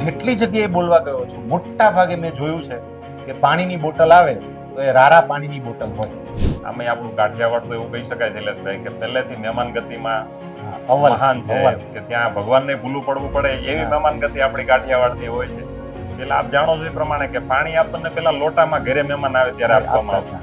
જેટલી જગ્યાએ બોલવા ગયો છું મોટા ભાગે મેં જોયું છે કે પાણીની બોટલ આવે તો એ રારા પાણીની બોટલ હોય. આમે આપણું કાઠિયાવાડ તો એવું કહી શકાય શૈલેષભાઈ કે પહેલેથી મહેમાન ગતિમાં મહાન છે કે ત્યાં ભગવાનને ભૂલું પડવું પડે એવી. મહેમાન ગતિ આપણી કાઠિયાવાડની હોય છે. એટલે આપ જાણો છો એ પ્રમાણે કે પાણી આપણને પેલા લોટામાં ઘરે મહેમાન આવે ત્યારે આપવામાં આવતું.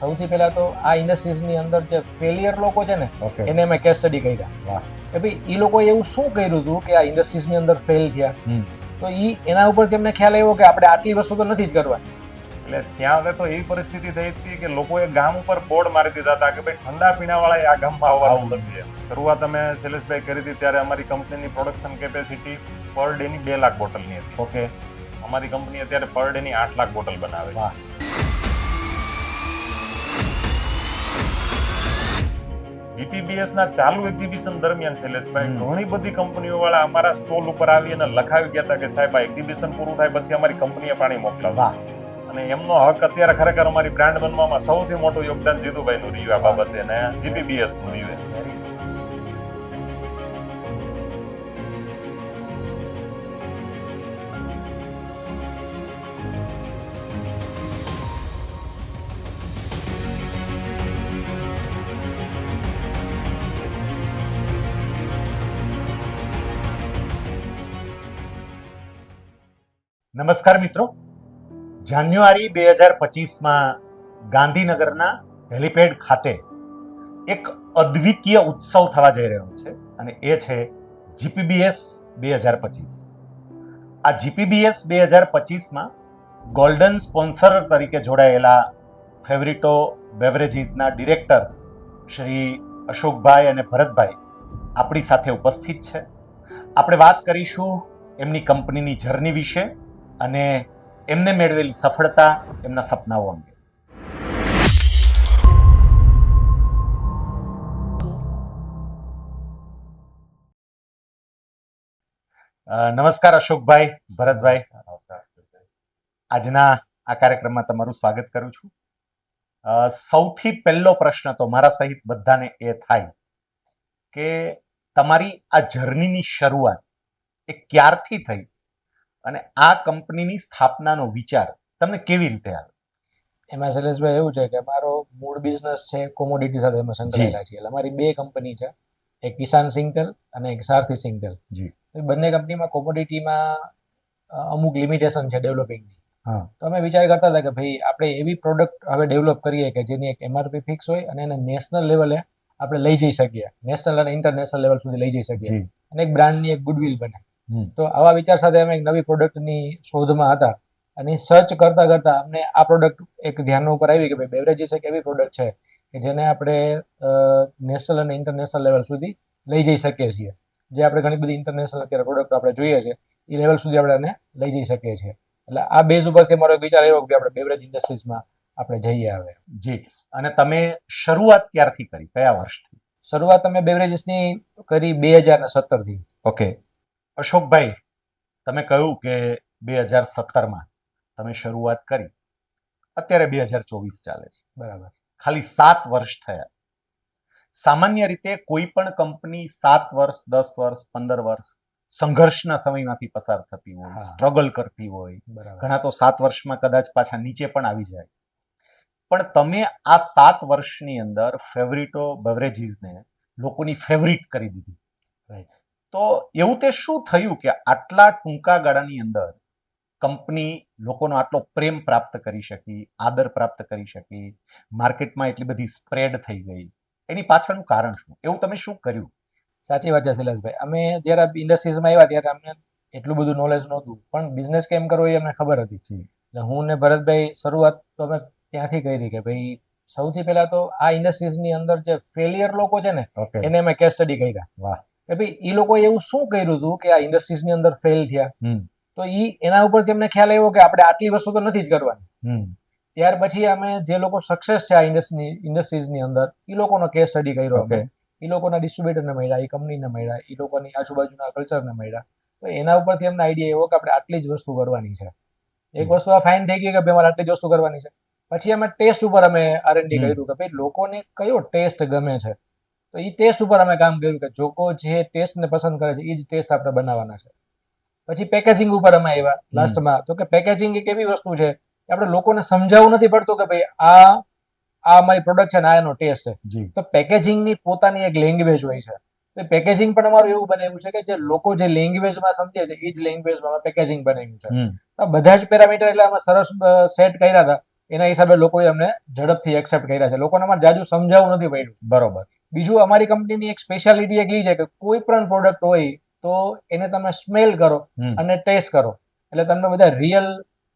સૌથી પહેલા તો આ ઇન્ડસ્ટ્રીઝની અંદર જે ફેલિયર લોકો છે ને એને મેં કેસ સ્ટડી કર્યા. કે ભાઈ એ લોકોએ એવું શું કર્યું હતું કે આ ઇન્ડસ્ટ્રીઝની અંદર ફેલ થયા? તો એ એના ઉપર તેમને ખ્યાલ આવ્યો કે આપણે આટલી વસ્તુ તો નથી જ કરવા એટલે ત્યાં હવે તો એવી પરિસ્થિતિ થઈ હતી કે લોકોએ ગામ ઉપર બોર્ડ મારી દીધા હતા કે ભાઈ ઠંડા પીણાવાળા આ ગામમાં આવવાનું નથી. શરૂઆત અમે શૈલેષભાઈ કરી હતી ત્યારે અમારી કંપનીની પ્રોડક્શન કેપેસિટી પર ડેની બે લાખ બોટલની હતી. ઓકે અમારી કંપની અત્યારે પર ડેની આઠ લાખ બોટલ બનાવે છે. જીપીબીએસ ના ચાલુ એક્ઝિબિશન દરમિયાન શૈલેષભાઈ ઘણી બધી કંપનીઓ વાળા અમારા સ્ટોલ ઉપર આવી અને લખાવી ગયા હતા કે સાહેબ આ એક્ઝિબિશન પૂરું થાય પછી અમારી કંપનીએ પાણી મોકલાવવા અને એમનો હક અત્યારે ખરેખર અમારી બ્રાન્ડ બનવામાં સૌથી મોટું યોગદાન જીતુભાઈ નું રહ્યું આ બાબતે ને જીપીબીએસનું રહ્યું નમસ્કાર મિત્રો. જાન્યુઆરી બે હજાર પચીસમાં ગાંધીનગરના હેલિપેડ ખાતે એક અદ્વિતીય ઉત્સવ થવા જઈ રહ્યો છે અને એ છે જીપીબીએસ બે હજાર પચીસ. આ જીપીબીએસ બે હજાર પચીસમાં ગોલ્ડન સ્પોન્સર તરીકે જોડાયેલા ફેવરિટો બેવરેજીસના ડિરેક્ટર્સ શ્રી અશોકભાઈ અને ભરતભાઈ આપણી સાથે ઉપસ્થિત છે. આપણે વાત કરીશું એમની કંપનીની જર્ની વિશે અને એમને મેળવેલી સફળતા એમના સપનાઓ અંગે. નમસ્કાર અશોકભાઈ, ભરતભાઈ. આજના આ કાર્યક્રમમાં તમારું સ્વાગત કરું છું. સૌથી પહેલો પ્રશ્ન તો મારા સહિત બધાને એ થાય કે તમારી આ જર્નીની શરૂઆત એ ક્યારથી થઈ? અને આ કંપનીની સ્થાપનાનો વિચાર તમને કેવી રીતે આવ્યો એમાં શૈલેષભાઈ એવું છે કે મારો મૂળ બિઝનેસ છે કોમોડિટી સાથે અમે સંકળાયેલા છીએ. એટલે અમારી બે કંપની છે એક કિસાન સિંગતેલ અને એક સારથી સિંગતેલ. જી. બંને કંપનીમાં કોમોડિટીમાં અમુક લિમિટેશન છે ડેવલપિંગની. તો અમે વિચાર કરતા હતા કે ભાઈ આપણે એવી પ્રોડક્ટ હવે ડેવલપ કરીએ કે જેની એક એમઆરપી ફિક્સ હોય અને એને નેશનલ લેવલે આપણે લઈ જઈ શકીએ. નેશનલ અને ઇન્ટરનેશનલ લેવલ સુધી લઈ જઈ શકીએ. અને એક બ્રાન્ડની એક ગુડવિલ બને. તો આવા વિચાર સાથે અમે એક નવી પ્રોડક્ટની શોધમાં હતા. અને સર્ચ કરતા કરતા અમને આ પ્રોડક્ટ એક ધ્યાન ઉપર આવી કે ભાઈ બેવરેજીસ એક એવી પ્રોડક્ટ છે કે જેને આપણે નેશનલ અને ઇન્ટરનેશનલ લેવલ સુધી લઈ જઈ શકીએ છીએ. જે આપણે ઘણી બધી ઇન્ટરનેશનલ અત્યારે પ્રોડક્ટ આપણે જોઈએ છે એ લેવલ સુધી આપણે એને લઈ જઈ શકીએ છીએ. એટલે આ બેઝ ઉપરથી મારો વિચાર એવો કે આપણે બેવરેજ ઇન્ડસ્ટ્રીઝમાં આપણે જઈએ હવે. જી. અને તમે શરૂઆત ક્યારથી કરી? કયા વર્ષથી? શરૂઆત અમે બેવરેજીસની કરી બે હજાર સત્તરથી ઓકે. અશોકભાઈ તમે કહ્યું કે બે હજાર સત્તરમાં તમે શરૂઆત કરી. અત્યારે બે હજાર ચોવીસ ચાલે છે. બરાબર. ખાલી સાત વર્ષ થયા. સામાન્ય રીતે કોઈ પણ કંપની સાત વર્ષ દસ વર્ષ પંદર વર્ષ સંઘર્ષના સમયમાંથી પસાર થતી હોય સ્ટ્રગલ કરતી હોય. ઘણા તો સાત વર્ષમાં કદાચ પાછા નીચે પણ આવી જાય. પણ તમે આ સાત વર્ષની અંદર ફેવરિટો બeverages-ને લોકોની ફેવરિટ કરી દીધી. Right. તો એવું તે શું થયું કે આટલા ટૂંકા ગાળાની અંદર કંપની લોકોનો આટલો પ્રેમ પ્રાપ્ત કરી શકી આદર પ્રાપ્ત કરી શકી માર્કેટમાં એટલી બધી સ્પ્રેડ થઈ ગઈ? એની પાછળનું કારણ શું? એવું તમે શું કર્યું? સાચી વાત છે શૈલેષભાઈ. અમે જ્યારે ઇન્ડસ્ટ્રીઝમાં આવ્યા ત્યારે અમને એટલું બધું નોલેજ નહોતું. પણ બિઝનેસ કેમ કરવો એ અમને ખબર હતી. એટલે હું ને ભરતભાઈ શરૂઆત તો અમે ત્યાંથી કરી કે ભાઈ સૌથી પહેલા તો આ ઇન્ડસ્ટ્રીઝની અંદર જે ફેલિયર લોકો છે ને એને અમે કેસ સ્ટડી કર્યા. વાહ. કે ભાઈ એ લોકોએ એવું શું કર્યું હતું કે આ ઇન્ડસ્ટ્રીઝની અંદર ફેલ થયા? તો ઈ એના ઉપરથી અમને ખ્યાલ આવ્યો કે આપણે આટલી વસ્તુ તો નથી જ કરવાની. ત્યાર પછી અમે જે લોકો સક્સેસ છે આ ઇન્ડસ્ટ્રી ઇન્ડસ્ટ્રીઝની અંદર એ લોકોનો કેસ સ્ટડી કર્યો અમે. એ લોકોના ડિસ્ટ્રીબ્યુટરને મળ્યા એ કંપનીને મળ્યા એ લોકોની આજુબાજુના કલ્ચરને મળ્યા. તો એના ઉપરથી અમને આઈડિયા એવો કે આપણે આટલી જ વસ્તુ કરવાની છે. એક વસ્તુ આ ફાઇન થઈ ગઈ કે ભાઈ મારે આટલી જ વસ્તુ કરવાની છે. પછી અમે ટેસ્ટ ઉપર અમે આરએનડી હમ. કર્યું કે ભાઈ લોકોને કયો ટેસ્ટ ગમે છે? તો એ ટેસ્ટ ઉપર અમે કામ કર્યું કે જોકો જે ટેસ્ટને પસંદ કરે છે એ જ ટેસ્ટ આપણે બનાવવાના છે. પછી પેકેજિંગ ઉપર અમે આવ્યા લાસ્ટમાં તો કે પેકેજિંગ એક એવી વસ્તુ છે? કે આપણે લોકોને સમજાવવું નથી પડતું કે ભાઈ આ આ અમારી પ્રોડક્ટ છે ને આ એનો ટેસ્ટ છે. તો પેકેજિંગની પોતાની એક લેંગ્વેજ હોય છે. તો પેકેજિંગ પણ અમારું એવું બનાવ્યું છે કે જે લોકો જે લેંગ્વેજમાં સમજે છે એ જ લેંગ્વેજમાં પેકેજિંગ બનાવ્યું છે. તો બધા જ પેરામીટર એટલે અમે સરસ સેટ કર્યા હતા. એના હિસાબે લોકોએ અમને ઝડપથી એક્સેપ્ટ કર્યા છે. લોકોને અમારે જાજુ સમજાવવું નથી પડ્યું. બરોબર. બીજું અમારી કંપનીની એક સ્પેશિયાલિટી એક એ છે કે કોઈ પણ પ્રોડક્ટ હોય તો એને તમે સ્મેલ કરો અને ટેસ્ટ કરો. એટલે તમને બધા રિયલ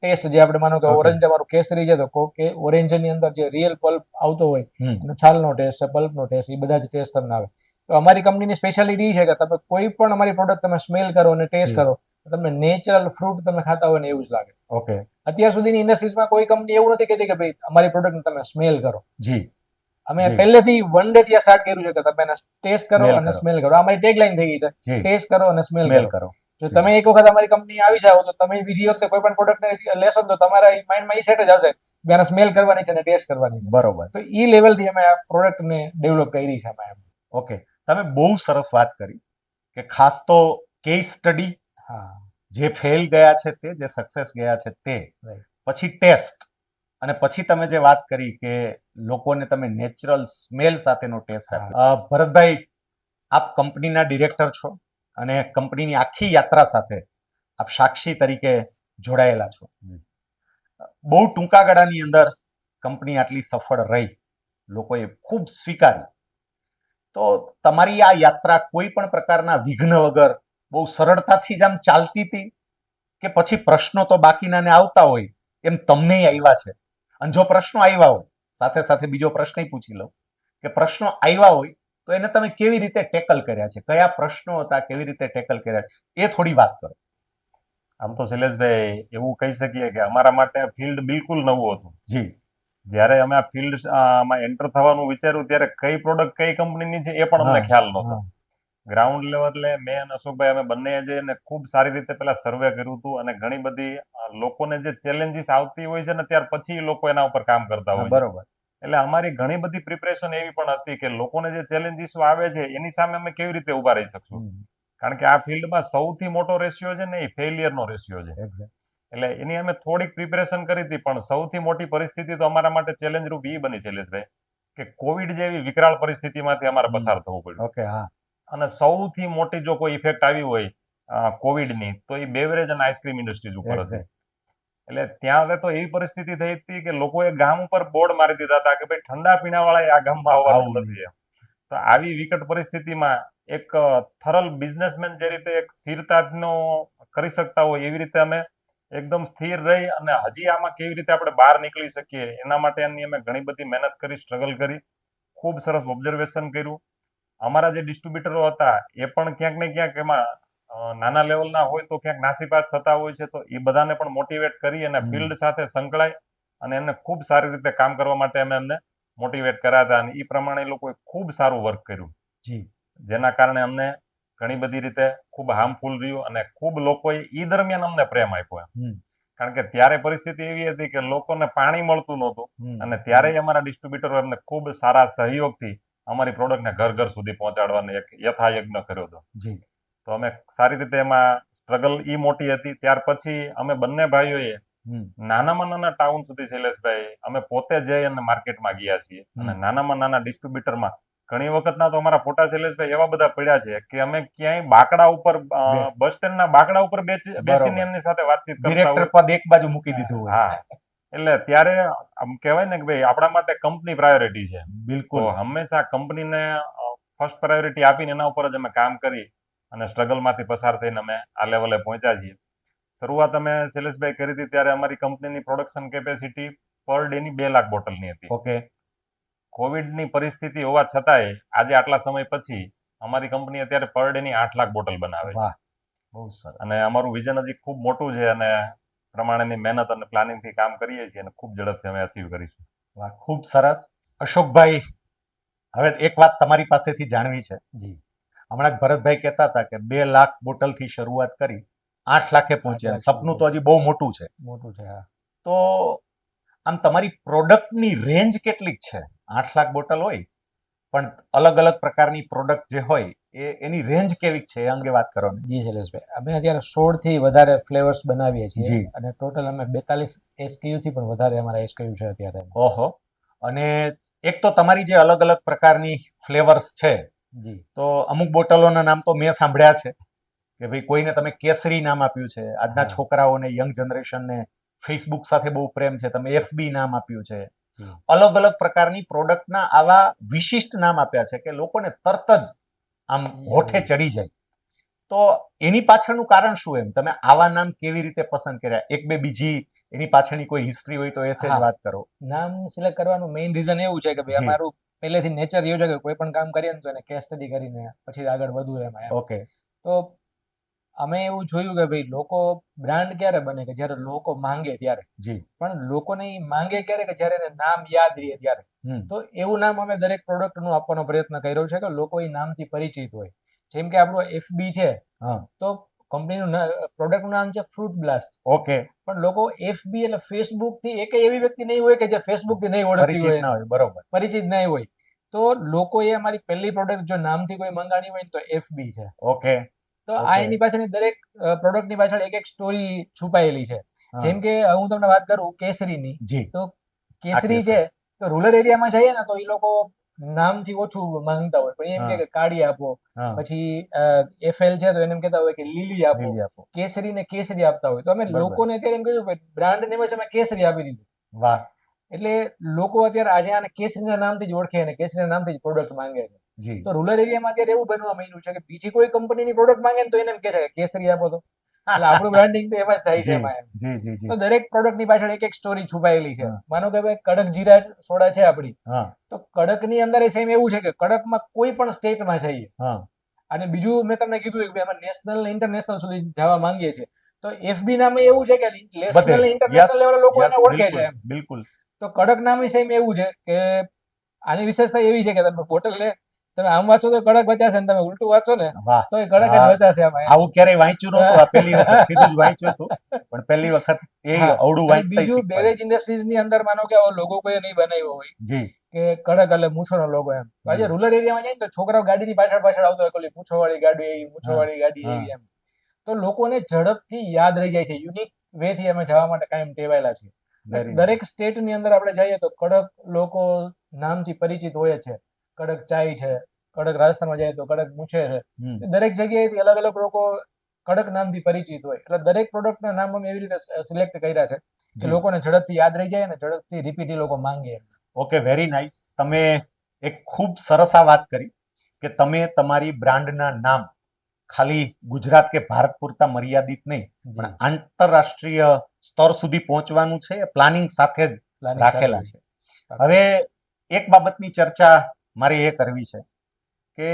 ટેસ્ટ જે આપણે માનો કે ઓરેન્જ અમારું કેસરી છે તો કો કે ઓરેન્જની અંદર જે રિયલ પલ્પ આવતો હોય અને છાલનો ટેસ્ટ છે પલ્પનો ટેસ્ટ એ બધા જ ટેસ્ટ તમને આવે. તો અમારી કંપનીની સ્પેશિયાલિટી છે કે તમે કોઈ પણ અમારી પ્રોડક્ટ તમે સ્મેલ કરો અને ટેસ્ટ કરો તમને નેચરલ ફ્રૂટ તમે ખાતા હોય ને એવું જ લાગે. ઓકે અત્યાર સુધીની ઇન્ડસ્ટ્રીઝમાં કોઈ કંપની એવું નથી કહેતી કે ભાઈ અમારી પ્રોડક્ટ તમે સ્મેલ કરો. જી. અમે પહેલેથી વન ડે ત્યાં સ્ટાર્ટ કર્યું છે કે તમે એને ટેસ્ટ કરો અને સ્મેલ કરો. અમારી ટેગલાઈન થઈ ગઈ છે. ટેસ્ટ કરો અને સ્મેલ કરો. જો તમે એક વખત અમારી કંપની આવી જાઓ તો તમે બીજી વખતે કોઈ પણ પ્રોડક્ટ લેશો તો તમારા માઇન્ડમાં એ સેટ જ આવશે કે સ્મેલ કરવાની છે અને ટેસ્ટ કરવાની છે. બરોબર. તો એ લેવલથી અમે આ પ્રોડક્ટને ડેવલપ કરી છે અમે ઓકે તમે બહુ સરસ વાત કરી કે ખાસ તો કેસ સ્ટડી હા. જે ફેલ ગયા છે તે જે સક્સેસ ગયા છે તે. પછી ટેસ્ટ અને પછી તમે જે વાત કરી કે લોકોને તમે નેચરલ સ્મેલ સાથેનો ટેસ્ટ આપ્યો ભરતભાઈ આપ કંપનીના ડિરેક્ટર છો અને કંપનીની આખી યાત્રા સાથે આપ સાક્ષી તરીકે જોડાયેલા છો. બહુ ટૂંકા ગાળાની અંદર કંપની આટલી સફળ રહી. લોકોએ ખૂબ સ્વીકારી તો તમારી આ યાત્રા કોઈ પણ પ્રકારના વિઘ્ન વગર બહુ સરળતાથી જ આમ ચાલતી હતી? કે પછી પ્રશ્નો તો બાકીના ને આવતા હોય એમ તમને આવ્યા છે? અને જો પ્રશ્નો આવ્યા હોય સાથે સાથે બીજો પ્રશ્ન પૂછી લઉં કે પ્રશ્નો આવ્યા હોય તો એને તમે કેવી રીતે ટેકલ કર્યા છે? કયા પ્રશ્નો હતા કેવી રીતે ટેકલ કર્યા છે? એ થોડી વાત કરો. આમ તો શૈલેષભાઈ એવું કહી શકીએ કે અમારા માટે ફિલ્ડ બિલકુલ નવું હતું. જી. જ્યારે અમે આ ફિલ્ડમાં એન્ટર થવાનું વિચાર્યું ત્યારે કઈ પ્રોડક્ટ કઈ કંપનીની છે એ પણ અમને ખ્યાલ નહોતો. ગ્રાઉન્ડ લેવલે મેં અને અશોકભાઈ અમે બંને જઈને ખૂબ સારી રીતે પેલા સર્વે કર્યું હતું અને ઘણી બધી લોકોને જે ચેલેન્જીસ આવતી હોય છે ને ત્યાર પછી લોકો એના ઉપર કામ કરતા હોય બરોબર. એટલે અમારી ઘણી બધી પ્રિપરેશન એવી પણ હતી કે લોકોને જે ચેલેન્જીસ આવે છે એની સામે અમે કેવી રીતે ઊભા રહી શકશું? કારણ કે આ ફિલ્ડમાં સૌથી મોટો રેશિયો છે ને એ ફેલિયરનો રેશિયો છે. એટલે એની અમે થોડીક પ્રિપેરેશન કરી હતી પણ સૌથી મોટી પરિસ્થિતિ તો અમારા માટે ચેલેન્જ રૂપ એ બની શૈલેષભાઈ કે કોવિડ જેવી વિકરાળ પરિસ્થિતિમાંથી અમારે પસાર થવું પડ્યું. ઓકે હા. અને સૌથી મોટી જો કોઈ ઇફેક્ટ આવી હોય કોવિડની તો એ બેવરેજ અને આઈસ્ક્રીમ ઇન્ડસ્ટ્રીઝ ઉપર હશે. એટલે ત્યાં હવે તો એવી પરિસ્થિતિ થઈ હતી કે લોકોએ ગામ ઉપર બોર્ડ મારી દીધા હતા કે ભાઈ ઠંડા પીણાવાળા આ ગામમાં આવવાનું નથી. તો આવી વિકટ પરિસ્થિતિમાં એક થરલ બિઝનેસમેન જે રીતે એક સ્થિરતાનો કરી શકતા હોય એવી રીતે અમે એકદમ સ્થિર રહી અને હજી આમાં કેવી રીતે આપણે બહાર નીકળી શકીએ એના માટેની અમે ઘણી બધી મહેનત કરી સ્ટ્રગલ કરી. ખૂબ સરસ ઓબ્ઝર્વેશન કર્યું. અમારા જે ડિસ્ટ્રીબ્યુટરો હતા એ પણ ક્યાંક ને ક્યાંક એમાં નાના લેવલના હોય તો ક્યાંક નાસીપાસ થતા હોય છે તો એ બધાને પણ મોટિવેટ કરી અને ફિલ્ડ સાથે સંકળાય અને એમને ખૂબ સારી રીતે કામ કરવા માટે અમે એમને મોટિવેટ કર્યા હતા. અને એ પ્રમાણે એ લોકોએ ખૂબ સારું વર્ક કર્યું. જી. જેના કારણે અમને ઘણી બધી રીતે ખૂબ હાર્મફુલ રહ્યું અને ખૂબ લોકોએ ઈ દરમિયાન અમને પ્રેમ આપ્યો એમ. કારણ કે ત્યારે પરિસ્થિતિ એવી હતી કે લોકોને પાણી મળતું નહોતું અને ત્યારે અમારા ડિસ્ટ્રીબ્યુટરો એમને ખૂબ સારા સહયોગથી અમારી પ્રોડક્ટને ઘર ઘર સુધી પહોંચાડવાનો એક યથાયજ્ઞ કર્યો હતો. જી. તો અમે સારી રીતે એમાં સ્ટ્રગલ ઈ મોટી હતી. ત્યાર પછી અમે બંને ભાઈઓએ નાનામાં નાના ટાઉન સુધી શૈલેષભાઈ અમે પોતે જઈ અને માર્કેટમાં ગયા છીએ. અને નાનામાં નાના ડિસ્ટ્રીબ્યુટરમાં ઘણી વખતના તો અમારા ફોટા શૈલેષભાઈ એવા બધા પડ્યા છે કે અમે ક્યાંય બાકડા ઉપર. બસ સ્ટેન્ડના બાકડા ઉપર બેસી- બેસીને. એમની સાથે વાતચીત કરતા એક બાજુ મૂકી દીધું હા. એટલે ત્યારે આમ કહેવાય ને કે ભાઈ આપણા માટે કંપની પ્રાયોરિટી છે. બિલકુલ. હંમેશા કંપનીને ફર્સ્ટ પ્રાયોરિટી આપીને એના ઉપર જ અમે કામ કરી અને સ્ટ્રગલમાંથી પસાર થઈને અમે આ લેવલે પહોંચ્યા છીએ. શરૂઆત અમે શૈલેષભાઈ કરી હતી ત્યારે અમારી કંપનીની પ્રોડક્શન કેપેસિટી પર ડેની બે લાખ બોટલની હતી. ઓકે. કોવિડની પરિસ્થિતિ હોવા છતાંય આજે આટલા સમય પછી અમારી કંપની અત્યારે પર ડેની આઠ લાખ બોટલ બનાવે છે. બહુ સર અને અમારું વિઝન હજી ખૂબ મોટું છે અને પ્રમાણેની મહેનત અને પ્લાનિંગથી કામ કરીએ છીએ અને ખૂબ ઝડપથી અમે અચીવ કરીશું. વાહ ખૂબ સરસ. અશોકભાઈ હવે એક વાત તમારી પાસેથી જાણવી છે. જી. હમણાં જ ભરતભાઈ કહેતા હતા કે બે લાખ બોટલથી શરૂઆત કરી આઠ લાખે પહોંચ્યા સપનું તો હજી બહુ મોટું છે. મોટું છે હા. તો આમ તમારી પ્રોડક્ટની રેન્જ કેટલીક છે? આઠ લાખ બોટલ હોય પણ અલગ અલગ પ્રકારની પ્રોડક્ટ જે હોય એ એની રેન્જ કેવી છે એ અંગે વાત કરો જી શૈલેષભાઈ. અમે અત્યારે સોળથી વધારે ફ્લેવર્સ બનાવીએ છીએ. અને ટોટલ અમે બેતાલીસ એસકેયુ થી પણ વધારે અમારા એસકેયુ છે અત્યારે. ઓહો. અને એક તો તમારી જે અલગ અલગ પ્રકારની ફ્લેવર્સ છે જી. તો અમુક બોટલોના નામ તો મેં સાંભળ્યા છે કે ભાઈ કોઈને તમે કેસરી નામ આપ્યું છે આજના છોકરાઓને યંગ જનરેશનને ફેસબુક સાથે બહુ પ્રેમ છે તમે એફબી નામ આપ્યું છે. અલગ અલગ પ્રકારની પ્રોડક્ટના આવા વિશિષ્ટ નામ આપ્યા છે કે લોકોને તરત જ આમ હોઠે ચડી જાય. તો એની પાછળનું કારણ શું એમ? તમે આવા નામ કેવી રીતે પસંદ કર્યા? એક બે બીજી એની પાછળની કોઈ હિસ્ટ્રી હોય તો એસે જ વાત કરો. નામ સિલેક્ટ કરવાનું મેઇન રીઝન એવું છે કે ભાઈ અમારું પહેલેથી નેચર એવું છે કે કોઈ પણ કામ કરીએ ને તો એને કેસ સ્ટડી કરીને પછી આગળ વધવું એમાં ઓકે તો અમે એવું જોયું કે ભાઈ લોકો બ્રાન્ડ ક્યારે બને કે જ્યારે લોકો માંગે ત્યારે. જી. પણ લોકોને માંગે ક્યારે કે જ્યારે એને નામ યાદ રહે ત્યારે. તો એવું નામ અમે દરેક પ્રોડક્ટનું આપવાનો પ્રયત્ન કર્યો છે કે લોકો એ નામથી પરિચિત હોય. જેમ કે આપણું એફબી છે તો કંપનીનું પ્રોડક્ટનું નામ છે ફ્રૂટ બ્લાસ્ટ ઓકે. પણ લોકો એફબી એટલે ફેસબુકથી એક એવી વ્યક્તિ નહીં હોય કે જે ફેસબુકથી નહીં ઓળખતી હોય. ના હોય બરોબર. પરિચિત નહીં હોય. તો લોકોએ અમારી પહેલી પ્રોડક્ટ જો નામથી કોઈ મંગાણી હોય તો એફબી છે. ઓકે. તો આ એની પાછળની દરેક પ્રોડક્ટની પાછળ એક એક સ્ટોરી છુપાયેલી છે. જેમ કે હું તમને વાત કરું કેસરીની. તો કેસરી. છે તો રૂરલ એરિયામાં જઈએ ને તો એ લોકો નામથી ઓછું માંગતા હોય. પણ એમ કે કાળી આપો. પછી એફએલ છે તો એને એમ કહેતા હોય કે લીલી આપો. કેસરી ને કેસરી આપતા હોય. તો અમે લોકોને અત્યારે એમ કહ્યું બ્રાન્ડ ને અમે કેસરી આપી દીધું. વાહ. એટલે લોકો અત્યારે આજે આને કેસરીના નામથી જ ઓળખે અને કેસરીના નામથી જ પ્રોડક્ટ માંગે છે. જી તો રૂરલ એરિયામાં અત્યારે એવું બનવા માંડ્યું છે કે બીજી કોઈ કંપનીની પ્રોડક્ટ માંગે ને તો એને એમ કે છે કેસરી આપો તો. એટલે આપણું બ્રાન્ડિંગ તો એમાં જ થાય છે એમાં જી જી જી. તો દરેક પ્રોડક્ટની પાછળ એક એક સ્ટોરી છુપાયેલી છે. માનો કે ભાઈ કડક જીરા સોડા છે આપણી. તો કડકની અંદર સેમ એવું છે કે કડકમાં કોઈ પણ સ્ટેટમાં જઈએ. અને બીજું મેં તમને કીધું કે અમે નેશનલ ઇન્ટરનેશનલ સુધી જવા માંગીએ છીએ. તો એફબી નામે એવું છે કે નેશનલ ઇન્ટરનેશનલ લેવલ લોકો એને ઓળખે છે બિલકુલ, તો કડક નામે સેમ એવું છે કે આની વિશેષતા એવી છે કે તમે બોટલ ને તમે આમ વાંચો તો કડક વચાશે ને તમે ઉલટું વાંચો ને તો એ કડક જ વચાશે આમાં. આવું ક્યારેય વાંચ્યું નહોતું આ પહેલી વખત સીધું જ વાંચ્યું હતું. પણ પહેલી વખત એ અવડું વાંચતા બીજું બેવેજ ઇન્ડસ્ટ્રીઝની અંદર માનો કે લોગો કોઈ નહીં બનાવ્યો હોય જી. કે કડક એટલે મૂછોનો લોગો એમ. આજે રૂરલ એરિયામાં જાય ને તો છોકરાઓ ગાડીની પાછળ પાછળ આવતો હોય કે મૂછો વાળી ગાડી એવી મૂછો વાળી ગાડી એવી એમ. તો લોકોને ઝડપથી યાદ રહી જાય છે. યુનિક વે થી અમે જવા માટે કાયમ ટેવાયેલા છે દરેક સ્ટેટની અંદર આપણે જઈએ તો કડક લોકો નામથી પરિચિત હોય છે. કડક ચાય છે કડક રાજસ્થાનમાં જાય તો કડક મૂછે છે. દરેક જગ્યાએથી અલગ અલગ લોકો કડક નામથી પરિચિત હોય. એટલે દરેક પ્રોડક્ટના નામ અમે એવી રીતે સિલેક્ટ કર્યા છે કે લોકોને ઝડપથી યાદ રહી જાય અને ઝડપથી રિપીટ એ લોકો માંગે. ઓકે વેરી નાઇસ તમે એક ખૂબ સરસ આ વાત કરી કે તમે તમારી બ્રાન્ડના નામ ખાલી ગુજરાત કે ભારત પૂરતા મર્યાદિત નહીં પણ આંતરરાષ્ટ્રીય સ્તર સુધી પહોંચવાનું છે પ્લાનિંગ સાથે જ રાખેલા છે. હવે એક બાબતની ચર્ચા મારે એ કરવી છે કે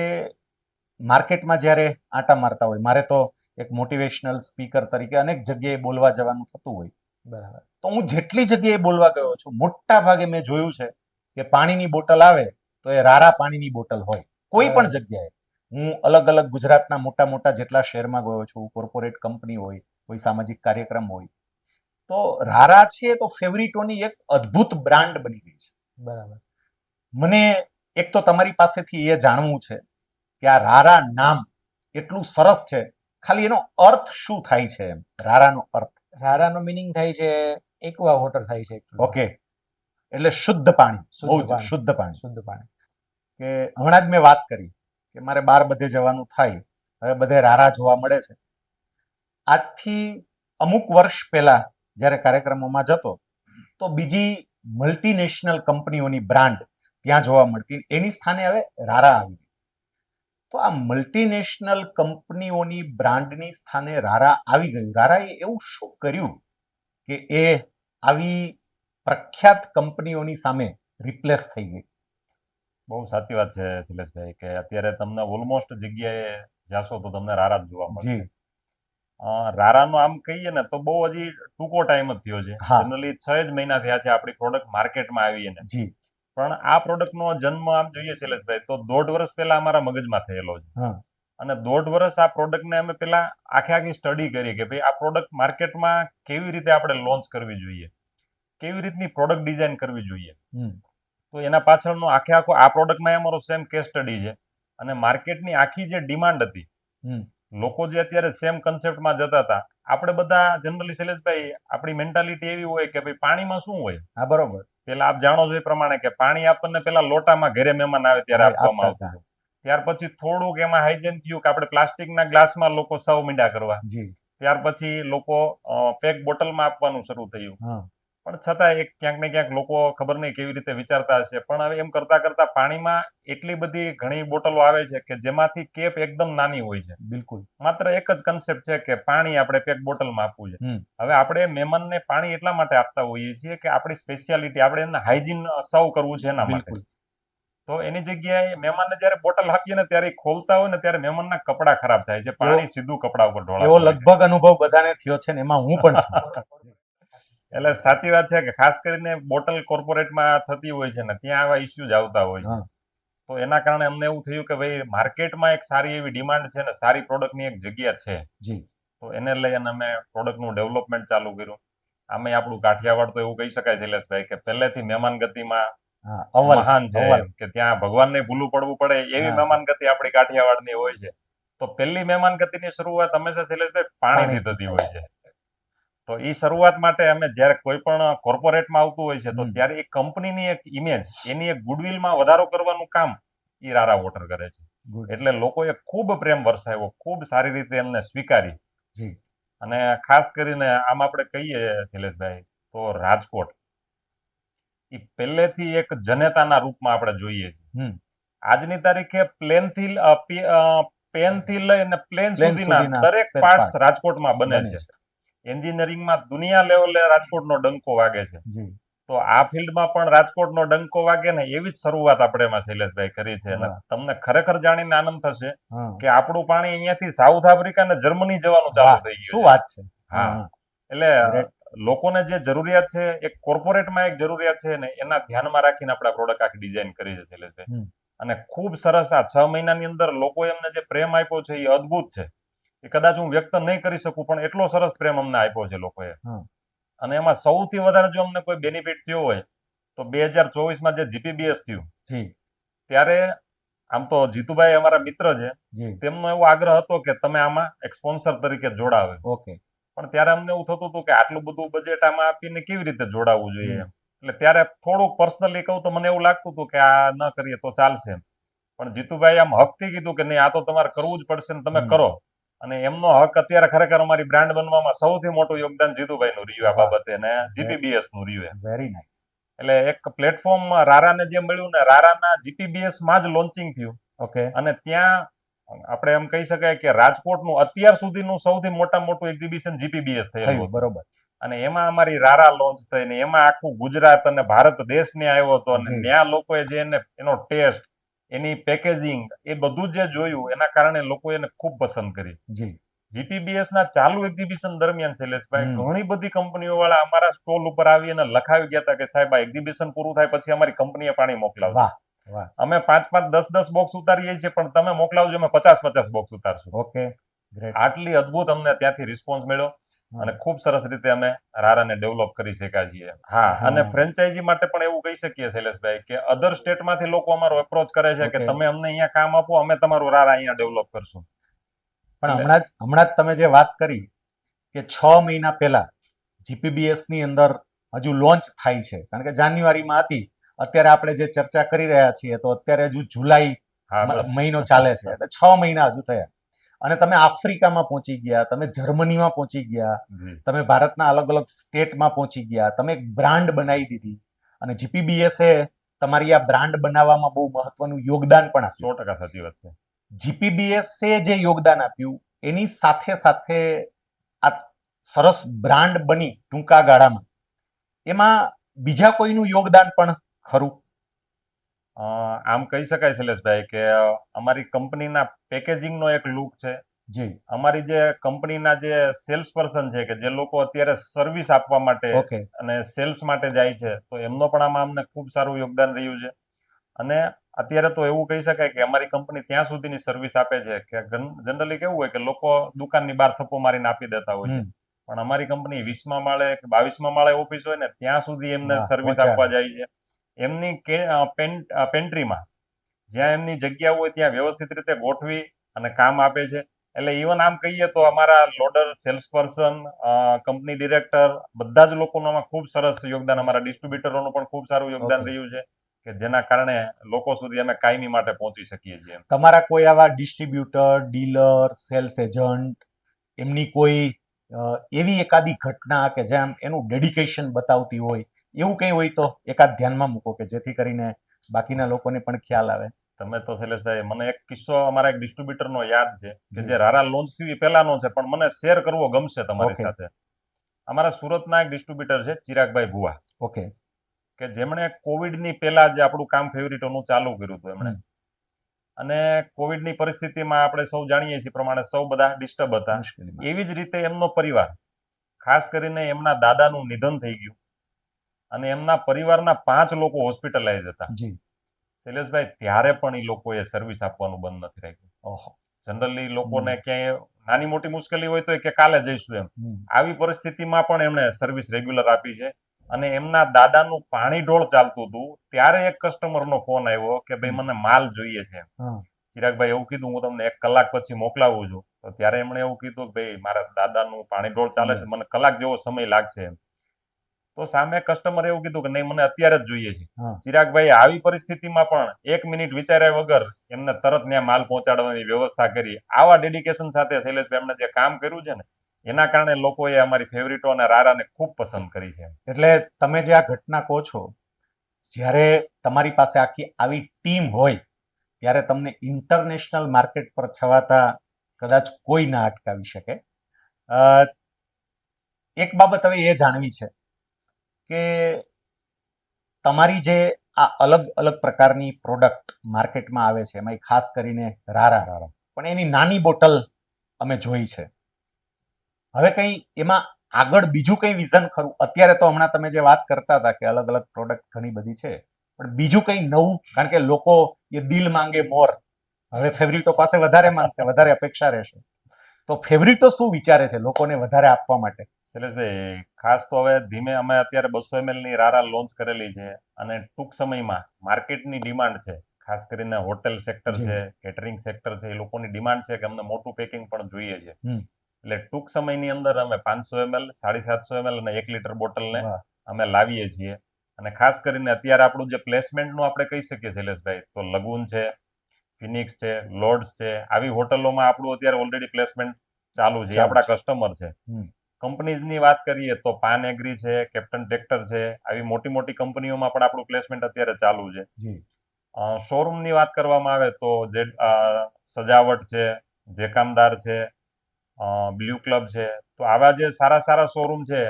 માર્કેટમાં જ્યારે આંટા મારતા હોય મારે તો એક મોટિવેશનલ સ્પીકર તરીકે અનેક જગ્યાએ બોલવા જવાનું થતું હોય. બરાબર. તો હું જેટલી જગ્યાએ બોલવા ગયો છું મોટા ભાગે મેં જોયું છે કે પાણીની બોટલ આવે તો એ રારા પાણીની બોટલ હોય. કોઈ પણ જગ્યાએ. હું અલગ અલગ ગુજરાતના મોટા મોટા જેટલા શહેરમાં ગયો છું કોર્પોરેટ કંપની હોય કોઈ સામાજિક કાર્યક્રમ હોય. તો રારા છે તો ફેવરિટોની એક અદ્ભુત બ્રાન્ડ બની ગઈ છે. બરાબર. મને એક તો તમારી પાસેથી એ જાણવું છે કે આ રારા નામ એટલું સરસ છે. ખાલી એનો અર્થ શું થાય છે રારાનો અર્થ. રારાનો મિનિંગ થાય છે એકવા વોટર થાય છે ઓકે. એટલે શુદ્ધ પાણી. બહુ. શુદ્ધ પાણી. શુદ્ધ પાણી. કે હમણાં જ મેં વાત કરી કે મારે બાર બધે જવાનું થાય હવે બધે રારા જોવા મળે છે. આજથી અમુક વર્ષ પહેલા જ્યારે કાર્યક્રમોમાં જતો તો બીજી મલ્ટીનેશનલ કંપનીઓની બ્રાન્ડ ત્યાં જોવા મળતી એની સ્થાને હવે રારા આવી ગઈ. તો આ મલ્ટીનેશનલ કંપનીઓની બ્રાન્ડની સ્થાને રારા આવી ગયું. રારાએ એવું શું કર્યું કે એ આવી પ્રખ્યાત કંપનીઓની સામે રિપ્લેસ થઈ ગઈ? બહુ સાચી વાત છે શૈલેષભાઈ કે અત્યારે તમને ઓલમોસ્ટ જગ્યાએ જાશો તો તમને રારા જ જોવા મળશે. રારાનો આમ કહીએ ને તો બહુ હજી ટૂંકો ટાઈમ જ થયો છે. જનરલી છ જ મહિના થયા છે આપણી પ્રોડક્ટ માર્કેટમાં આવીએ ને જી. પણ આ પ્રોડક્ટનો જન્મ આમ જોઈએ શૈલેષભાઈ તો દોઢ વર્ષ પહેલા અમારા મગજમાં થયેલો છે. અને દોઢ વર્ષ આ પ્રોડક્ટને અમે પેલા આખે આખી સ્ટડી કરી કે ભાઈ આ પ્રોડક્ટ માર્કેટમાં કેવી રીતે આપણે લોન્ચ કરવી જોઈએ? કેવી રીતની પ્રોડક્ટ ડિઝાઇન કરવી જોઈએ? તો એના પાછળનો આખે આખો આ પ્રોડક્ટમાં અમારો સેમ કેસ સ્ટડી છે. અને માર્કેટની આખી જે ડિમાન્ડ હતી લોકો જે અત્યારે સેમ કન્સેપ્ટમાં જતા હતા આપણે બધા જનરલી શૈલેષભાઈ આપણી મેન્ટાલિટી એવી હોય કે ભાઈ પાણીમાં શું હોય? હા બરોબર. પેલા આપ જાણો છો એ પ્રમાણે કે પાણી આપણને પેલા લોટામાં ઘરે મહેમાન આવે ત્યારે આપવામાં આવતું ત્યાર પછી થોડુંક એમાં હાઇજેન થયું કે આપણે પ્લાસ્ટિકના ગ્લાસમાં લોકો સૌ મીંડા કરવા. જી. ત્યાર પછી લોકો પેક બોટલમાં આપવાનું શરૂ થયું. પણ છતાં એક ક્યાંક ને ક્યાંક લોકો ખબર નહીં કેવી રીતે વિચારતા હશે. પણ હવે એમ કરતા કરતા પાણીમાં એટલી બધી ઘણી બોટલો આવે છે કે જેમાંથી કેપ એકદમ નાની હોય છે. બિલકુલ. માત્ર એક જ કન્સેપ્ટ છે કે પાણી આપણે પેક બોટલમાં આપવું છે. હવે આપણે મહેમાનને પાણી એટલા માટે આપતા હોઈએ છીએ કે આપણી સ્પેશિયાલિટી આપણે એને હાઇજીન સર્વ કરવું છે એના માટે. તો એની જગ્યાએ મહેમાનને જ્યારે બોટલ આપીએ ને ત્યારે ખોલતા હોય ને ત્યારે મહેમાનના કપડા ખરાબ થાય છે. પાણી સીધું કપડા ઉપર એવો હોય છે. લગભગ અનુભવ બધાને થયો છે ને એમાં હું પણ છું. એટલે સાચી વાત છે કે ખાસ કરીને બોટલ કોર્પોરેટમાં થતી હોય છે ને ત્યાં આવા ઇસ્યુઝ આવતા હોય છે. તો એના કારણે અમને એવું થયું કે ભાઈ માર્કેટમાં એક સારી એવી ડિમાન્ડ છે ને સારી પ્રોડક્ટની એક જગ્યા છે. જી. તો એને લઈ અને અમે પ્રોડક્ટનું ડેવલપમેન્ટ ચાલુ કર્યું. આમે આપણું કાઠિયાવાડ તો એવું કહી શકાય શૈલેષભાઈ કે પહેલેથી મહેમાન ગતિમાં મહાન છે કે ત્યાં ભગવાનને ભૂલું પડવું પડે એવી. મહેમાન ગતિ આપણી કાઠિયાવાડની હોય છે. તો પહેલી મહેમાન ગતિની શરૂઆત હંમેશા શૈલેષભાઈ પાણીથી થતી હોય છે. તો એ શરૂઆત માટે અમે જ્યારે કોઈ પણ કોર્પોરેટમાં આવતું હોય છે તો ત્યારે એ કંપનીની એક ઇમેજ એની એક ગુડવિલમાં વધારો કરવાનું કામ એ રારા વોટર કરે છે. એટલે લોકોએ ખૂબ પ્રેમ વરસાવ્યો ખૂબ સારી રીતે એમને સ્વીકારી. જી. અને ખાસ કરીને આમ આપણે કહીએ શૈલેષભાઈ તો રાજકોટ. એ પહેલેથી એક જનેતાના રૂપમાં આપણે જોઈએ છીએ. આજની તારીખે પ્લેનથી પેનથી લઈને પ્લેન સુધીના દરેક પાર્ટ પાર્ટ્સ રાજકોટમાં બને છે. એન્જિનિયરિંગમાં દુનિયા લેવલે રાજકોટનો ડંકો વાગે છે. તો આ ફિલ્ડમાં પણ રાજકોટનો ડંકો વાગે ને એવી જ શરૂઆત આપણે એમાં શૈલેષભાઈ કરી છે. અને તમને ખરેખર જાણીને આનંદ થશે કે આપણું પાણી અહીંયાથી સાઉથ આફ્રિકા ને જર્મની જવાનું ચાલુ થઈ ગયું શું વાત છે? હા. એટલે લોકોને જે જરૂરિયાત છે એક કોર્પોરેટમાં એક જરૂરિયાત છે ને એના ધ્યાનમાં રાખીને આપણે પ્રોડક્ટ આખી ડિઝાઇન કરી છે શૈલેષભાઈ. અને ખૂબ સરસ આ છ મહિનાની અંદર લોકો એમને જે પ્રેમ આપ્યો છે એ અદ્ભુત છે. એ કદાચ હું વ્યક્ત નહીં કરી શકું પણ એટલો સરસ પ્રેમ અમને આપ્યો છે લોકોએ. અને એમાં સૌથી વધારે જો અમને કોઈ બેનિફિટ થયો હોય તો બે હજાર ચોવીસમાં જે જીપીબીએસ થયું જી. ત્યારે આમ તો જીતુભાઈ અમારા મિત્ર છે તેમનો એવો આગ્રહ હતો કે તમે આમાં એક સ્પોન્સર તરીકે જોડાવે. ઓકે. પણ ત્યારે અમને એવું થતું હતું કે આટલું બધું બજેટ આમાં આપીને કેવી રીતે જોડાવવું જોઈએ એમ. એટલે ત્યારે થોડુંક પર્સનલી કહું તો મને એવું લાગતું હતું કે આ ન કરીએ તો ચાલશે. પણ જીતુભાઈ આમ હકથી કીધું કે નહીં આ તો તમારે કરવું જ પડશે ને તમે કરો. અને એમનો હક અત્યારે ખરેખર અમારી બ્રાન્ડ બનવામાં સૌથી મોટું યોગદાન જીતુભાઈ નું રહ્યું આ બાબતે અને જીપીબીએસનું રહ્યું વેરી નાઇસ એટલે એક પ્લેટફોર્મ રારાને જે મળ્યું ને રારાના જીપીબીએસમાં જ લોન્ચિંગ થયું. ઓકે અને ત્યાં આપણે એમ કહી શકાય કે રાજકોટનું અત્યાર સુધીનું સૌથી મોટા મોટું એક્ઝિબિશન જીપીબીએસ થયેલું થયું બરોબર. અને એમાં અમારી રારા લોન્ચ થઈ ને એમાં આખું ગુજરાત અને ભારત દેશ ને આવ્યો હતો અને ત્યાં લોકોએ જે એને એનો ટેસ્ટ એની પેકેજિંગ એ બધું જે જોયું એના કારણે લોકો એને ખૂબ પસંદ કરી. જી. જીપીબીએસ ના ચાલુ એક્ઝિબિશન દરમિયાન શૈલેષભાઈ ઘણી બધી કંપનીઓ વાળા અમારા સ્ટોલ ઉપર આવી અને લખાવી ગયા હતા કે સાહેબ આ એક્ઝિબિશન પૂરું થાય પછી અમારી કંપનીએ પાણી મોકલાવજો. અમે પાંચ પાંચ દસ દસ બોક્સ ઉતારીએ છીએ પણ તમે મોકલાવજો અમે પચાસ પચાસ બોક્સ ઉતારશું ઓકે આટલી અદભુત અમને ત્યાંથી રિસ્પોન્સ મળ્યો. અને ખૂબ સરસ રીતે અમે રારાને ડેવલપ કરી શક્યા છીએ. હા. અને ફ્રેન્ચાઇઝી માટે પણ એવું કહી શકીએ શૈલેષભાઈ કે અધર સ્ટેટમાંથી લોકો અમારો એપ્રોચ કરે છે કે તમે અમને અહીંયા કામ આપો અમે તમારું રારા અહીંયા ડેવલપ કરશું. પણ હમણાં જ હમણાં જ તમે જે વાત કરી કે છ મહિના પહેલા જીપીબીએસની અંદર હજુ લોન્ચ થાય છે. કારણ કે જાન્યુઆરીમાં હતી. અત્યારે આપણે જે ચર્ચા કરી રહ્યા છીએ તો અત્યારે હજુ જુલાઈ. મહિનો ચાલે છે. એટલે છ મહિના હજુ થયા. અને તમે આફ્રિકામાં પહોંચી ગયા તમે જર્મનીમાં પહોંચી ગયા તમે ભારતના અલગ અલગ સ્ટેટમાં પહોંચી ગયા તમે એક બ્રાન્ડ બનાવી દીધી. અને જીપીબીએસએ તમારી આ બ્રાન્ડ બનાવવામાં બહુ મહત્વનું યોગદાન પણ આપ્યું. સો ટકા સાચી વાત છે. જીપીબીએસએ જે યોગદાન આપ્યું એની સાથે સાથે આ સરસ બ્રાન્ડ બની ટૂંકા ગાળામાં. એમાં બીજા કોઈનું યોગદાન પણ ખરું? આમ કહી શકાય શૈલેષભાઈ કે અમારી કંપનીના પેકેજિંગનો એક લુક છે. જી. અમારી જે કંપનીના જે સેલ્સ પર્સન છે કે જે લોકો અત્યારે સર્વિસ આપવા માટે અને સેલ્સ માટે જાય છે તો એમનો પણ આમાં અમને ખૂબ સારું યોગદાન રહ્યું છે. અને અત્યારે તો એવું કહી શકાય કે અમારી કંપની ત્યાં સુધીની સર્વિસ આપે છે કે જનરલી કેવું હોય કે લોકો દુકાનની બહાર થપ્પો મારીને આપી દેતા હોય છે. પણ અમારી કંપની વીસમા માળે કે બાવીસમાં માળે ઓફિસ હોય ને ત્યાં સુધી એમને સર્વિસ આપવા જાય છે. એમની પેન્ટ્રીમાં. જ્યાં એમની જગ્યા હોય ત્યાં વ્યવસ્થિત રીતે ગોઠવી અને કામ આપે છે. એટલે ઇવન આમ કહીએ તો અમારા loader sales person company director બધા જ લોકોનું આમાં ખૂબ સરસ યોગદાન અમારા ડિસ્ટ્રીબ્યુટરોનું પણ ખૂબ સારું યોગદાન રહ્યું છે કે જેના કારણે લોકો સુધી અમે કાયમી માટે પહોંચી શકીએ છીએ તમારા કોઈ આવા ડિસ્ટ્રીબ્યુટર ડીલર સેલ્સ એજન્ટ એમની કોઈ એવી એકાદી ઘટના કે જેમ એનું ડેડિકેશન બતાવતી હોય એવું કંઈ હોય તો એકાદ ધ્યાનમાં મૂકો કે જેથી કરીને બાકીના લોકોને પણ ખ્યાલ આવે. તમે તો શૈલેષભાઈ મને એક કિસ્સો અમારા એક ડિસ્ટ્રીબ્યુટરનો યાદ છે કે જે રારા લોન્ચ થયું એ પહેલાનો છે પણ મને શેર કરવો ગમશે તમારી સાથે. અમારા સુરતના એક ડિસ્ટ્રીબ્યુટર છે ચિરાગભાઈ ભુવા. ઓકે કે જેમણે કોવિડની પહેલા જે આપણું કામ ફેવરિટોનું ચાલુ કર્યું હતું એમણે. અને કોવિડની પરિસ્થિતિમાં આપણે સૌ જાણીએ છીએ પ્રમાણે સૌ બધા ડિસ્ટર્બ હતા. એવી જ રીતે એમનો પરિવાર ખાસ કરીને એમના દાદાનું નિધન થઈ ગયું. અને એમના પરિવારના પાંચ લોકો હોસ્પિટલાઇઝ હતા. શૈલેષભાઈ ત્યારે પણ એ લોકોએ સર્વિસ આપવાનું બંધ નથી રાખ્યું. જનરલી લોકોને ક્યાંય નાની મોટી મુશ્કેલી હોય તો કે કાલે જઈશું એમ. આવી પરિસ્થિતિમાં પણ એમણે સર્વિસ રેગ્યુલર આપી છે. અને એમના દાદાનું પાણી ઢોળ ચાલતું હતું. ત્યારે એક કસ્ટમરનો ફોન આવ્યો કે ભાઈ મને માલ જોઈએ છે. ચિરાગભાઈ એવું કીધું હું તમને એક કલાક પછી મોકલાવું છું. તો ત્યારે એમણે એવું કીધું કે ભાઈ મારા દાદાનું પાણી ઢોળ ચાલે છે. મને કલાક જેવો સમય લાગશે તો સામે કસ્ટમર એવું કીધું કે નહીં મને અત્યારે જ જોઈએ છે. ચિરાગભાઈ આવી પરિસ્થિતિમાં પણ એક મિનિટ વિચાર્યા વગર એમને તરત ત્યાં માલ પહોંચાડવાની વ્યવસ્થા કરી. આવા ડેડિકેશન સાથે શૈલેષભાઈ એમણે જે કામ કર્યું છે ને એના કારણે લોકોએ અમારી ફેવરિટો અને રારાને ખૂબ પસંદ કરી છે. એટલે તમે જે આ ઘટના કહો છો જ્યારે તમારી પાસે આખી આવી ટીમ હોય ત્યારે તમને ઇન્ટરનેશનલ માર્કેટ પર છવાતા કદાચ કોઈ ના અટકાવી શકે. અ, એક બાબત હવે એ જાણવી છે કે તમારી જે આ અલગ અલગ પ્રકારની પ્રોડક્ટ માર્કેટમાં આવે છે, એમાં ખાસ કરીને રારા રારા. પણ એની નાની બોટલ અમે જોઈ છે. હવે કંઈ એમાં આગળ બીજું કંઈ વિઝન ખરું? અત્યારે તો હમણાં તમે જે વાત કરતા હતા કે અલગ અલગ પ્રોડક્ટ ઘણી બધી છે, પણ બીજું કંઈ નવું? કારણ કે લોકો એ દિલ માંગે મોર હવે ફેવરિટો પાસે વધારે માંગશે, વધારે અપેક્ષા રહેશે. તો ફેવરિટો શું વિચારે છે લોકોને વધારે આપવા માટે? શૈલેષભાઈ ખાસ તો હવે ધીમે અમે અત્યારે બસો એમએલની રારા લોન્ચ કરેલી છે અને ટૂંક સમયમાં માર્કેટની ડિમાન્ડ છે. ખાસ કરીને હોટેલ સેક્ટર છે કેટરિંગ સેક્ટર છે એ લોકોની ડિમાન્ડ છે કે અમને મોટું પેકિંગ પણ જોઈએ છે. એટલે ટૂંક સમયની અંદર અમે પાંચસો એમએલ સાડી સાતસો એમએલ અને એક લીટર બોટલને. અમે લાવીએ છીએ. અને ખાસ કરીને અત્યારે આપણું જે પ્લેસમેન્ટનું આપણે કહી શકીએ શૈલેષભાઈ તો લગુન છે ફિનિક્સ છે લોર્ડ્સ છે આવી હોટલોમાં આપણું અત્યારે ઓલરેડી પ્લેસમેન્ટ ચાલુ છે. આપણા કસ્ટમર છે. કંપનીઝની વાત કરીએ તો પાન એગ્રી છે કેપ્ટન ટ્રેક્ટર છે આવી મોટી મોટી કંપનીઓમાં પણ આપણું પ્લેસમેન્ટ અત્યારે ચાલુ છે. જી. શોરૂમની વાત કરવામાં આવે તો જે સજાવટ છે જેકામદાર છે બ્લુ ક્લબ છે તો આવા જે સારા સારા શોરૂમ છે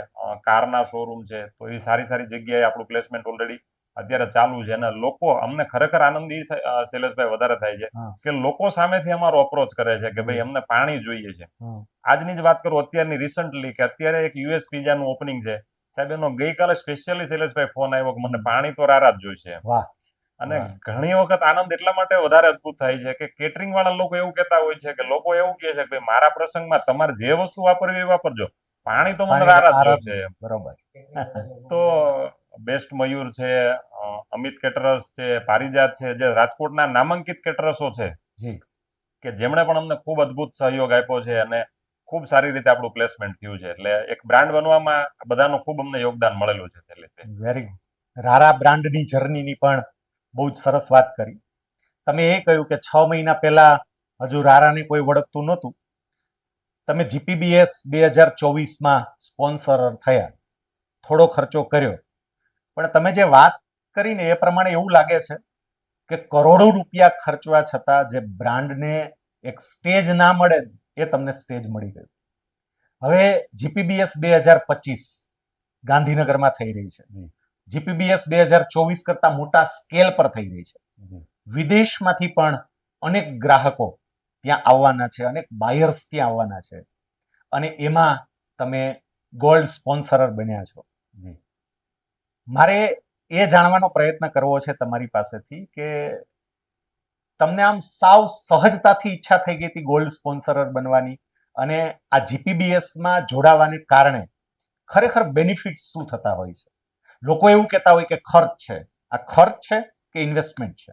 કારના શોરૂમ છે તો એ સારી સારી જગ્યાએ આપણું પ્લેસમેન્ટ ઓલરેડી અત્યારે ચાલુ છે અને લોકો અમને ખરેખર આનંદ શૈલેષભાઈ વધારે થાય છે કે લોકો સામેથી અમારો અપ્રોચ કરે છે કે ભાઈ અમને પાણી જોઈએ છે. આજની જ વાત કરું અત્યારની રિસન્ટલી કે અત્યારે એક યુએસ પિઝાનું ઓપનિંગ છે. સાહેબ એનો ગઈકાલે સ્પેશિયલી શૈલેષભાઈ ફોન આવ્યો કે મને પાણી તો રારા જ જોઈશે અને ઘણી વખત આનંદ એટલા માટે વધારે અદભુત થાય છે કે કેટરિંગ વાળા લોકો એવું કહેતા હોય છે કે લોકો એવું કહે છે કે ભાઈ મારા પ્રસંગમાં તમારે જે વસ્તુ વાપરવી એ વાપરજો. પાણી તો મને પાણી રારા જ જોઈશે બરોબર. તો બેસ્ટ મયુર છે અમિત કેટરસ છે પારિજાત છે જે રાજકોટના નામાંકિત કેટરસો છે જી. કે જેમણે પણ અમને ખૂબ અદ્ભુત સહયોગ આપ્યો છે અને ખૂબ સારી રીતે આપણું પ્લેસમેન્ટ થયું છે. એટલે એક બ્રાન્ડ બનવામાં બધાનું ખૂબ અમને યોગદાન મળેલું છે એટલે વેરી રારા બ્રાન્ડની જર્નીની પણ બહુ જ સરસ વાત કરી. તમે એ કહ્યું કે છ મહિના પહેલા હજુ રારાને કોઈ વળગતું નહોતું. તમે જીપીબીએસ બે હજાર ચોવીસમાં સ્પોન્સર થયા. થોડો ખર્ચો કર્યો. પણ તમે જે વાત કરીને એ પ્રમાણે એવું લાગે છે કે કરોડો રૂપિયા ખર્ચવા છતાં જે બ્રાન્ડને એક સ્ટેજ ના મળે એ તમને સ્ટેજ મળી ગયું. હવે જીપીબીએસ બે હજાર પચીસ ગાંધીનગરમાં થઈ રહી છે. જીપીબીએસ બે હજાર ચોવીસ કરતા મોટા સ્કેલ પર થઈ રહી છે. વિદેશમાંથી પણ અનેક ગ્રાહકો ત્યાં આવવાના છે અનેક બાયર્સ ત્યાં આવવાના છે. અને એમાં તમે ગોલ્ડ સ્પોન્સરર બન્યા છો. મારે એ જાણવાનો પ્રયત્ન કરવો છે તમારી પાસેથી કે તમને આમ સાવ સહજતાથી ઈચ્છા થઈ ગઈ હતી ગોલ્ડ સ્પોન્સરર બનવાની અને આ જીપીબીએસમાં જોડાવાને કારણે ખરેખર બેનિફિટ શું થતા હોય છે? લોકો એવું કહેતા હોય કે ખર્ચ છે. આ ખર્ચ છે કે ઇન્વેસ્ટમેન્ટ છે?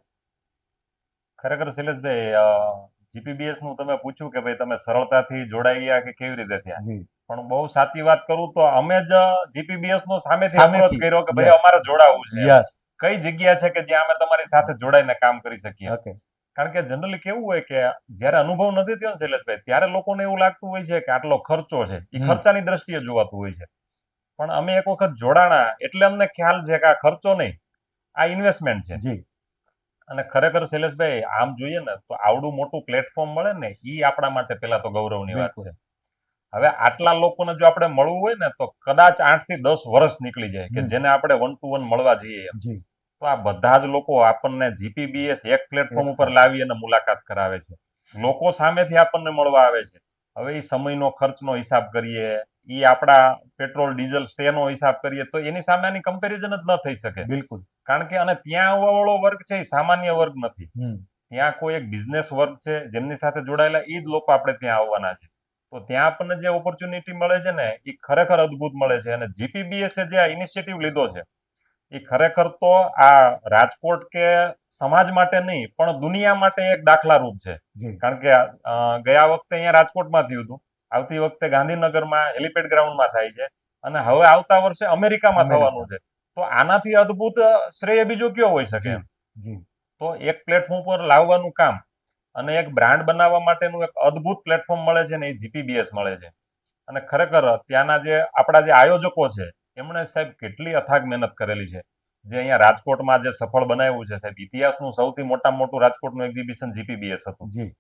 ખરેખર શૈલેષભાઈ જીપીબીએસનું તમે પૂછ્યું કે ભાઈ તમે સરળતાથી જોડાઈ ગયા કે કેવી રીતે થયા? પણ બહુ સાચી વાત કરું તો અમે જ જીપીબીએસ નો સામેથી અનુરોધ કર્યો કે ભાઈ અમારે જોડાવું છે. યસ કઈ જગ્યા છે કે જ્યાં અમે તમારી સાથે જોડાઈને કામ કરી શકીએ? ઓકે કારણ કે જનરલી કેવું હોય કે જ્યારે અનુભવ નથી થયો ને શૈલેષભાઈ ત્યારે લોકોને એવું લાગતું હોય છે કે આટલો ખર્ચો છે. એ ખર્ચાની દ્રષ્ટિએ જોવાતું હોય છે. પણ અમે એક વખત જોડાણા એટલે અમને ખ્યાલ છે કે આ ખર્ચો નહીં આ ઇન્વેસ્ટમેન્ટ છે. જી. અને ખરેખર શૈલેષભાઈ આમ જોઈએ ને તો આવડું મોટું પ્લેટફોર્મ મળે ને ઈ આપણા માટે પેલા તો ગૌરવની વાત છે. હવે આટલા લોકોને જો આપણે મળવું હોય ને તો કદાચ આઠથી દસ વર્ષ નીકળી જાય કે જેને આપણે વન ટુ વન મળવા જઈએ તો આ બધા જ લોકો આપણને જીપીબીએસ એક પ્લેટફોર્મ ઉપર લાવી અને મુલાકાત કરાવે છે. લોકો સામેથી આપણને મળવા આવે છે. હવે એ સમયનો ખર્ચનો હિસાબ કરીએ એ આપણા પેટ્રોલ ડીઝલ સ્ટેનો હિસાબ કરીએ તો એની સામે આની કમ્પેરિઝન જ ન થઈ શકે. બિલકુલ. કારણ કે અને ત્યાં આવવા વાળો વર્ગ છે એ સામાન્ય વર્ગ નથી. ત્યાં કોઈ એક બિઝનેસ વર્ગ છે જેમની સાથે જોડાયેલા એ જ લોકો આપણે ત્યાં આવવાના છે. તો ત્યાં આપણને જે ઓપોર્ચ્યુનિટી મળે છે ને એ ખરેખર અદ્ભુત મળે છે. અને જીપીબીએસે જે આ ઇનિશિયેટિવ લીધો છે એ ખરેખર તો આ રાજકોટ કે સમાજ માટે નહીં પણ દુનિયા માટે એક દાખલા રૂપ છે કારણ કે ગયા વખતે અહીંયા રાજકોટમાં થયું હતું. આવતી વખતે ગાંધીનગરમાં હેલિપેડ ગ્રાઉન્ડમાં થાય છે. અને હવે આવતા વર્ષે અમેરિકામાં અમેરિકા. થવાનું છે. તો આનાથી અદ્ભુત શ્રેય બીજો કયો હોઈ શકે? જી. તો એક પ્લેટફોર્મ પર લાવવાનું કામ. અને એક બ્રાન્ડ બનાવવા માટેનું એક અદ્ભુત પ્લેટફોર્મ મળે છે ને એ જીપીબીએસ મળે છે. અને ખરેખર ત્યાંના જે આપણા જે આયોજકો છે એમણે સાહેબ કેટલી અથાગ મહેનત કરેલી છે. જે અહીંયા રાજકોટમાં જે સફળ બનાવ્યું છે સાહેબ ઇતિહાસનું સૌથી મોટામાં મોટું રાજકોટનું એક્ઝિબિશન જીપીબીએસ હતું. જી.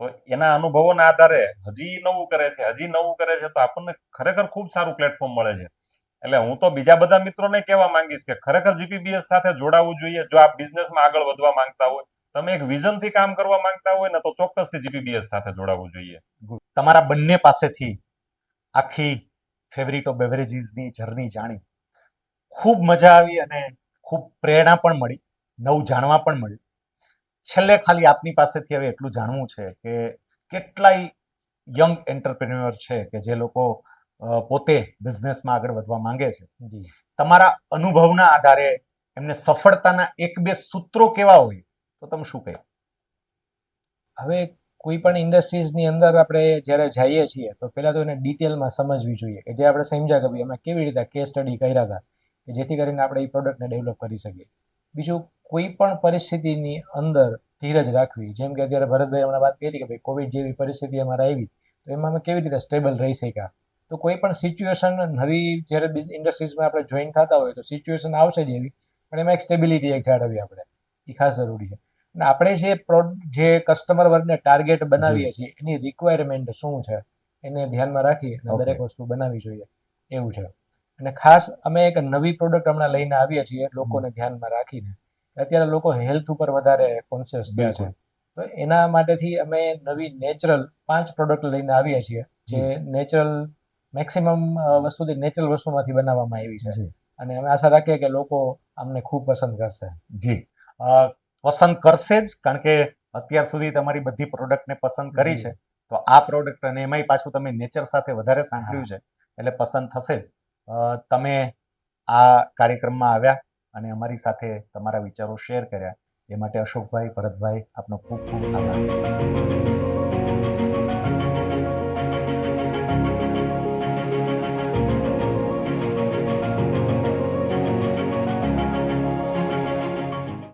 તો એના અનુભવોના આધારે હજી નવું કરે છે હજી નવું કરે છે તો આપણને ખરેખર ખૂબ સારું પ્લેટફોર્મ મળે છે. એટલે હું તો બીજા બધા મિત્રોને કહેવા માંગીશ કે ખરેખર જીપીબીએસ સાથે જોડાવવું જોઈએ જો આપ બિઝનેસમાં આગળ વધવા માંગતા હોય તમે એક વિઝનથી કામ કરવા માંગતા હોય ને તો ચોક્કસથી જીપીબીએસ સાથે જોડાવવું જોઈએ. તમારા બંને પાસેથી આખી ફેવરિટો બેવરેજીસની જર્ની જાણી. ખૂબ મજા આવી અને ખૂબ પ્રેરણા પણ મળી નવું જાણવા પણ મળ્યું. છેલ્લે ખાલી આપની પાસેથી હવે એટલું જાણવું છે કે કેટલાય યંગ એન્ટરપ્રેન્યોર છે કે જે લોકો પોતે બિઝનેસમાં આગળ વધવા માંગે છે. તમારા અનુભવના આધારે એમને સફળતાના એક બે સૂત્રો કેવા હોય? તો તમે શું કહે હવે કોઈ પણ ઇન્ડસ્ટ્રીઝની અંદર આપણે જ્યારે જઈએ છીએ, તો પહેલાં તો એને ડિટેલમાં સમજવી જોઈએ કે જે આપણે સમજ્યા કે ભાઈ અમે કેવી રીતે કેસ સ્ટડી કર્યા હતા, કે જેથી કરીને આપણે એ પ્રોડક્ટને ડેવલપ કરી શકીએ. બીજું, કોઈ પણ પરિસ્થિતિની અંદર ધીરજ રાખવી. જેમ કે અત્યારે ભરતભાઈ હમણાં વાત કરી કે ભાઈ કોવિડ જેવી પરિસ્થિતિ અમારે આવી, તો એમાં અમે કેવી રીતે સ્ટેબલ રહી શક્યા? તો કોઈ પણ સિચ્યુએશન નવી જ્યારે ઇન્ડસ્ટ્રીઝમાં આપણે જોઈન થતા હોય, તો સિચ્યુએશન આવશે જ એવી, પણ એમાં એક સ્ટેબિલિટી એક જાળવી આપણે. એ ખાસ જરૂરી છે. અને આપણે જે જે કસ્ટમર વર્ગને ટાર્ગેટ બનાવીએ છીએ એની રિક્વાયરમેન્ટ શું છે એને ધ્યાનમાં રાખી અને દરેક વસ્તુ બનાવવી જોઈએ. એવું છે. અને ખાસ અમે એક નવી પ્રોડક્ટ હમણાં લઈને આવીએ છીએ લોકોને ધ્યાનમાં રાખીને. અત્યારે લોકો હેલ્થ ઉપર વધારે કોન્શિયસ થયા છે. તો એના માટેથી અમે નવી નેચરલ પાંચ પ્રોડક્ટ લઈને આવીએ છીએ જે નેચરલ મેક્સિમમ વસ્તુથી નેચરલ વસ્તુમાંથી બનાવવામાં આવી છે. અને અમે આશા રાખીએ કે લોકો અમને ખૂબ પસંદ કરશે. જી. પસંદ કરશે જ કારણ કે અત્યાર સુધી તમારી બધી પ્રોડક્ટને પસંદ કરી છે. તો આ પ્રોડક્ટ અને એમાંય પાછું તમે નેચર સાથે વધારે સાંકળ્યું છે એટલે પસંદ થશે જ. તમે આ કાર્યક્રમમાં આવ્યા અને અમારી સાથે તમારા વિચારો શેર કર્યા. એ માટે અશોકભાઈ ભરતભાઈ આપનો ખૂબ ખૂબ આભાર.